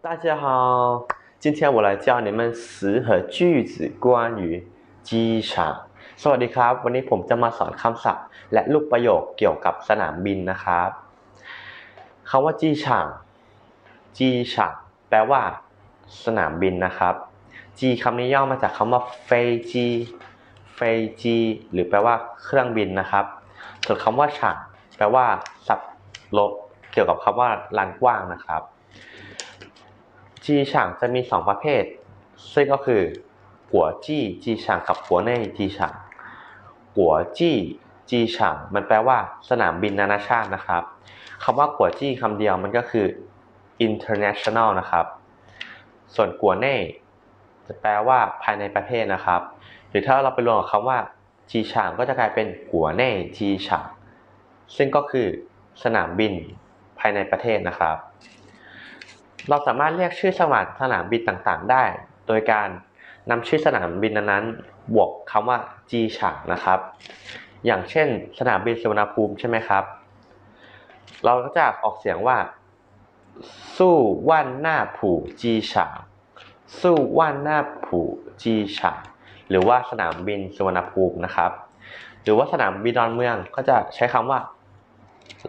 大家好，今天我来教你们十和句子关于机场。สวัสดีครับ วันนี้ผมจะมาสอนคำศัพท์ และรูปประโยคเกี่ยวกับสนามบินนะครับคำว่าจีฉางจีฉางแปลว่า สนามบินนะครับจีคำนี้ย่อมาจากคำว่าเฟจี เฟจีหรือแปลว่าเครื่องบินนะครับ ส่วนคำว่าฉางแปลว่าสับลบเกี่ยวกับคำว่าลานกว้างนะครับจีฉางจะมี 2 ประเภท ซึ่งก็คือหัวจี้จีฉางกับหัวเน่จีฉางหัวจี้จีฉางมันแปลว่าสนามบินนานาชาตินะครับคำว่าหัวจี้คำเดียวมันก็คือ international นะครับ ส่วนกัวเน่จะแปลว่าภายในประเทศนะครับ รือถ้าเราไปรวมกับคำว่าจีฉางก็จะกลายเป็นกัวเน่จีฉางซึ่งก็คือสนามบินภายในประเทศนะครับ เราสามารถเรียกชื่อสนามสนามบินต่างๆ ได้ โดยการนำชื่อสนามบินนั้นๆบวกคำว่าจีฉางนะครับ อย่างเช่น สนามบินสุวรรณภูมิใช่ไหมครับ เราก็จะออกเสียงว่าสู้ว่านหน้าผู่จีฉางสู้ว่านหน้าผู่จีฉาง หรือว่าสนามบินสุวรรณภูมินะครับ หรือว่าสนามบินดอนเมืองก็จะใช้คำว่า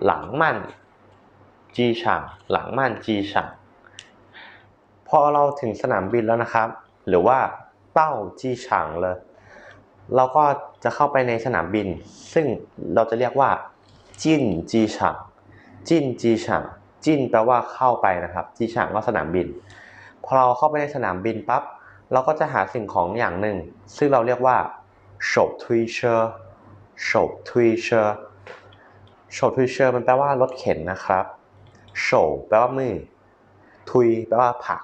หลังมั่นจีฉางหลังมั่นจีฉางพอเราถึงสนามบินแล้วนะครับ หรือว่าเป้าจีฉางเลย เราก็จะเข้าไปในสนามบิน ซึ่งเราจะเรียกว่า จิ้นจีฉางจิ้นจีฉางจิ้นแปลว่าเข้าไปนะครับ จีฉางก็สนามบิน พอเราเข้าไปในสนามบินปั๊บ เราก็จะหาสิ่งของอย่างหนึ่ง ซึ่งเราเรียกว่าโฉบทวีเชอร์โฉบทวีเชอร์โฉบทวีเชอร์มันแปลว่ารถเข็นนะครับโฉบแปลว่ามือทวีแปลว่าผัก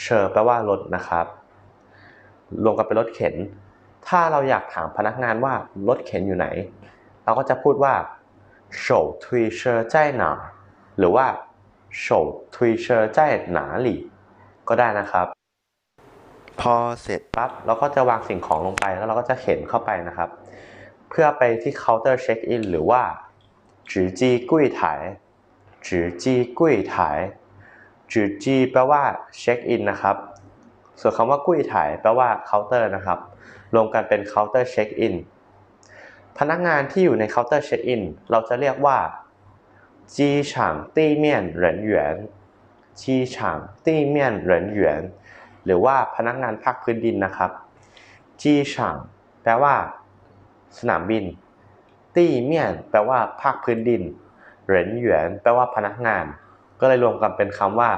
เชอร์แปลว่ารถนะครับ รวมกันเป็นรถเข็น ถ้าเราอยากถามพนักงานว่ารถเข็นอยู่ไหน เราก็จะพูดว่าโฉบทวีเชอร์จ่ายหนาหรือว่าโฉบทวีเชอร์จ่ายหนาหลี่ก็ได้นะครับ พอเสร็จปั๊บเราก็จะวางสิ่งของลงไปแล้วเราก็จะเข็นเข้าไปนะครับ เพื่อไปที่เคาน์เตอร์เช็คอินหรือว่าจือจีกุ้ยถ่ายจือจีกุ้ยถ่ายจือจีแปลว่าเช็คอินนะครับ ส่วนคำว่ากุ้ยถ่ายแปลว่าเคาน์เตอร์นะครับ รวมกันเป็นเคาน์เตอร์เช็คอินพนักงานที่อยู่ในเคาน์เตอร์เช็คอินเราจะเรียกว่าจีฉางตี้เมียนเหรินหยวนจีฉางตี้เมียนเหรินหยวน หรือว่าพนักงานภาคพื้นดินนะครับจีฉ่างแปลว่า สนามบิน ตี้เมียน แปลว่า ภาคพื้นดิน เหรินหยวนแปลว่าพนักงาน ก็เลยรวมกันเป็นคำว่า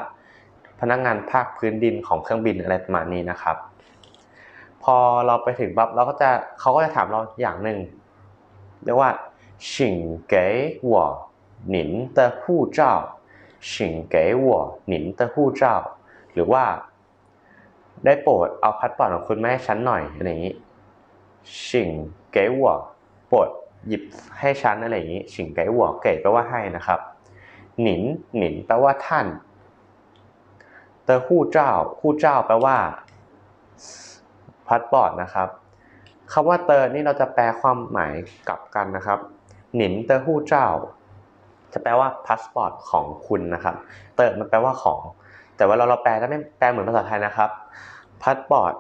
พนักงานภาคพื้นดินของเครื่องบินอะไรประมาณนี้นะครับ พอเราไปถึงบับเราก็จะเขาก็จะถามเราอย่างหนึ่งเรียกว่าชิงเก๋หัวหนินเตอหูเจาชิงเก๋หัวหนินเตอหูเจาหรือว่า ได้โปรดเอาพาสปอร์ตของคุณมาให้ฉันหน่อยอะไรอย่างนี้ชิงเก๋หัวโปรดหยิบให้ฉันอะไรอย่างนี้ชิงเก๋หัวเก๋แปลว่าให้นะครับ หนินหนินแปลว่าท่านเตอร์คู่เจ้าคู่เจ้าแปลว่าพาสปอร์ตนะครับคำว่าเตอร์นี่เราจะแปลความหมายกลับกันนะครับ หนินเตอร์คู่เจ้า จะแปลว่าพาสปอร์ตของคุณนะครับ เตอร์มันแปลว่าของ แต่ว่าเราเราแปลถ้าไม่แปลเหมือนภาษาไทยนะครับพาสปอร์ต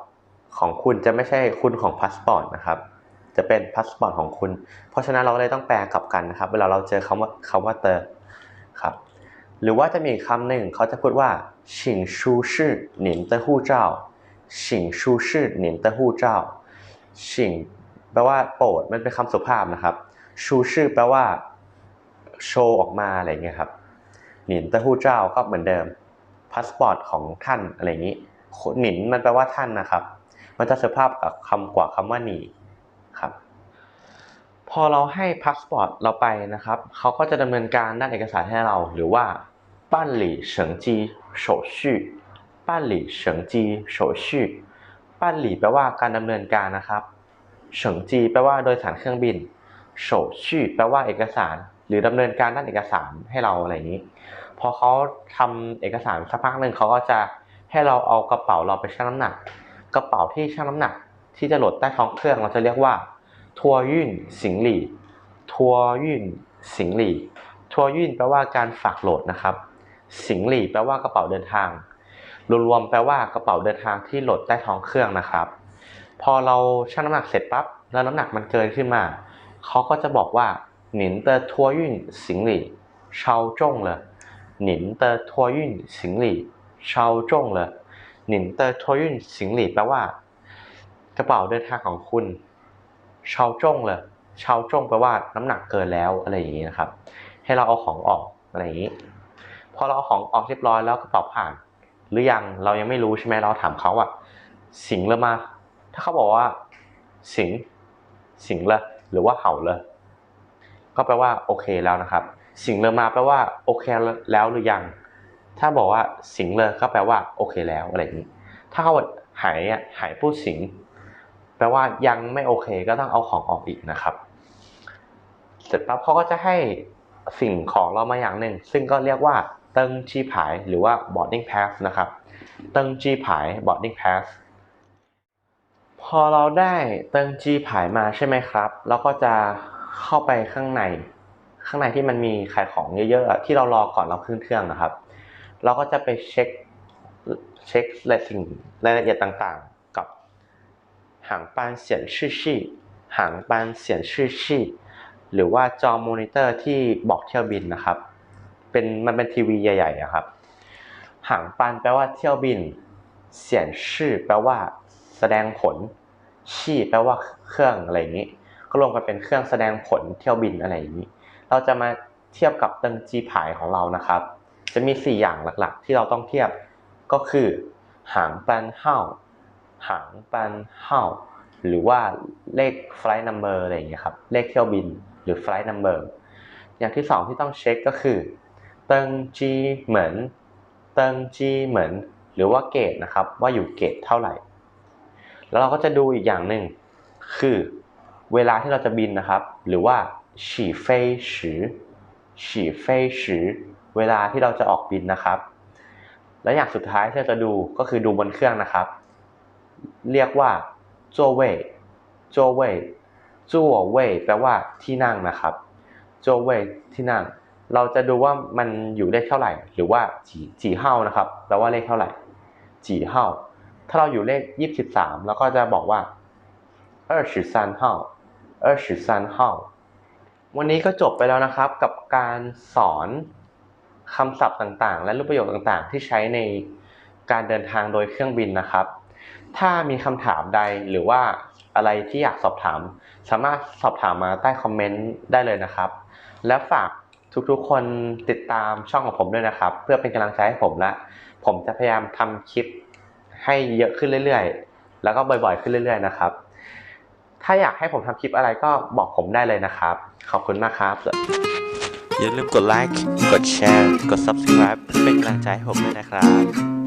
ของคุณจะไม่ใช่คุณของพาสปอร์ตนะครับ จะเป็นพาสปอร์ตของคุณ เพราะฉะนั้นเราเลยต้องแปลกลับกันนะครับ เวลาเราเจอคำว่าคำว่าเตอครับ หรือว่าจะมีคำหนึ่งเขาจะพูดว่าชิงชูชื่อหนินเตอหู้เจ้าชิงชูชื่อหนินเตอหู้เจ้าชิงแปลว่าโปรดมันเป็นคำสุภาพนะครับ ชูชื่อแปลว่าโชว์ออกมาอะไรเงี้ยครับหนินเตอหู้เจ้าก็เหมือนเดิม พาสปอร์ตของท่านอะไรอย่างนี้หนินมันแปลว่าท่านนะครับ มันจะสุภาพกับคำกว่าคำว่าหนีครับพอเราให้พาสปอร์ตเราไปนะครับ เขาก็จะดำเนินการด้านเอกสารให้เรา หรือว่าปั้นหลี่เฉิงจีโฉชื่อปั้นหลี่เฉิงจีโฉชื่อปั้นหลี่แปลว่าการดำเนินการนะครับเฉิงจีแปลว่าโดยสารเครื่องบินโฉชื่อแปลว่าเอกสาร หรือดำเนินการด้านเอกสารให้เราอะไรอย่างนี้ พอเขาทำเอกสารสักพักหนึ่งเขาก็จะให้เราเอากระเป๋าเราไปชั่งน้ำหนัก กระเป๋าที่ชั่งน้ำหนัก ที่จะโหลดใต้ท้องเครื่องเราจะเรียกว่าทัวยื่นสิงหลี่ทัวยื่นสิงหลี่ทัวยื่นแปลว่าการฝากโหลดนะครับ สิงหลี่แปลว่ากระเป๋าเดินทางรวมๆแปลว่ากระเป๋าเดินทางที่โหลดใต้ท้องเครื่องนะครับ พอเราชั่งน้ำหนักเสร็จปั๊บแล้วน้ำหนักมันเกินขึ้นมาเขาก็จะบอกว่าหนินเตอร์ทัวยื่นสิงหลี่เชาจงเลย หนินเตอร์ทัวยื่นสิงหนินเตอร์ทัวยื่นสิงหลีแปลว่า กระเป๋าเดินทางของคุณเชาจงเลยเชาจงแปลว่าน้ำหนักเกินแล้วอะไรอย่างนี้นะครับ ให้เราเอาของออกอะไรอย่างนี้ พอเราเอาของออกเรียบร้อยแล้วกระเป๋าผ่าน หรือยังเรายังไม่รู้ใช่ไหมเราถามเขาอะสิงเลยมา ถ้าเขาบอกว่า สิง สิงเลยหรือว่าเห่าเลยก็แปลว่าโอเคแล้วนะครับ สิงเลยมาแปลว่าโอเคแล้วหรือยัง ถ้าบอกว่าสิงเลยก็แปลว่าโอเคแล้วอะไรอย่างนี้ ถ้าเขาหายอะหายผู้สิงแปลว่ายังไม่โอเคก็ต้องเอาของออกอีกนะครับ เสร็จปั๊บเขาก็จะให้สิ่งของเรามาอย่างหนึ่ง ซึ่งก็เรียกว่าเติงจีผายหรือว่า boarding pass นะครับเติงจีผาย boarding pass พอเราได้เติงจีผายมาใช่ไหมครับ เราก็จะเข้าไปข้างใน ข้างในที่มันมีขายของเยอะๆที่เรารอก่อนเราขึ้นเครื่องนะครับ เราก็จะไปเช็คเช็ครายสิ่งรายละเอียดต่างๆ กับหางปานเสียนชื่อชี่หางปานเสียนชื่อชี่หรือว่าจอมอนิเตอร์ที่บอกเที่ยวบินนะครับ เป็นมันเป็นทีวีใหญ่ๆอะครับ หางปานแปลว่าเที่ยวบิน เสียนชื่อแปลว่า แสดงผล ชี่แปลว่าเครื่องอะไรอย่างนี้ ก็รวมกันเป็นเครื่องแสดงผลเที่ยวบินอะไรอย่างนี้ เราจะมาเทียบกับเติงจีผายของเรานะครับ จะมี 4 อย่างหลักๆ ที่เราต้องเทียบก็คือ หางปันเฮาหางปันเฮาหรือว่าเลข flight number อะไรอย่างเงี้ยครับเลขเที่ยวบินหรือ flight number อย่างที่สองที่ต้องเช็คก็คือเติงจีเหมือนเติงจีเหมือนหรือว่าเกตนะครับว่าอยู่เกตเท่าไหร่ แล้วเราก็จะดูอีกอย่างหนึ่งคือเวลาที่เราจะบินนะครับ หรือว่า ฉี่เฟยชือฉี่เฟยชือเวลาที่เราจะออกบินนะครับ และอย่างสุดท้ายที่เราจะดูก็คือดูบนเครื่องนะครับ เรียกว่าจัวเว่ยจัวเว่ยจัวเว่ยแปลว่าที่นั่งนะครับจัวเว่ยที่นั่ง เราจะดูว่ามันอยู่เลขเท่าไหร่ หรือว่าจีจีเฮานะครับแปลว่าเลขเท่าไหร่จีเฮาถ้าเราอยู่เลขยี่สิบสามเราก็จะบอกว่าเออสิบสามเฮาเออสิบสามเฮา วันนี้ก็จบไปแล้วนะครับกับการสอนคำศัพท์ต่างๆ และรูปประโยคต่างๆ ที่ใช้ในการเดินทางโดยเครื่องบินนะครับ ถ้ามีคำถามใดหรือว่าอะไรที่อยากสอบถาม สามารถสอบถามมาใต้คอมเมนต์ได้เลยนะครับ และฝากทุกๆ คนติดตามช่องของผมด้วยนะครับ เพื่อเป็นกำลังใจให้ผมและ ผมจะพยายามทำคลิปให้เยอะขึ้นเรื่อยๆ แล้วก็บ่อยๆ ขึ้นเรื่อยๆ นะครับ ถ้าอยากให้ผมทำคลิปอะไรก็บอกผมได้เลยนะครับ ขอบคุณมากครับ อย่าลืมกดไลค์ กดแชร์ กด subscribe เพื่อเป็นกำลังใจให้ผมด้วยนะครับ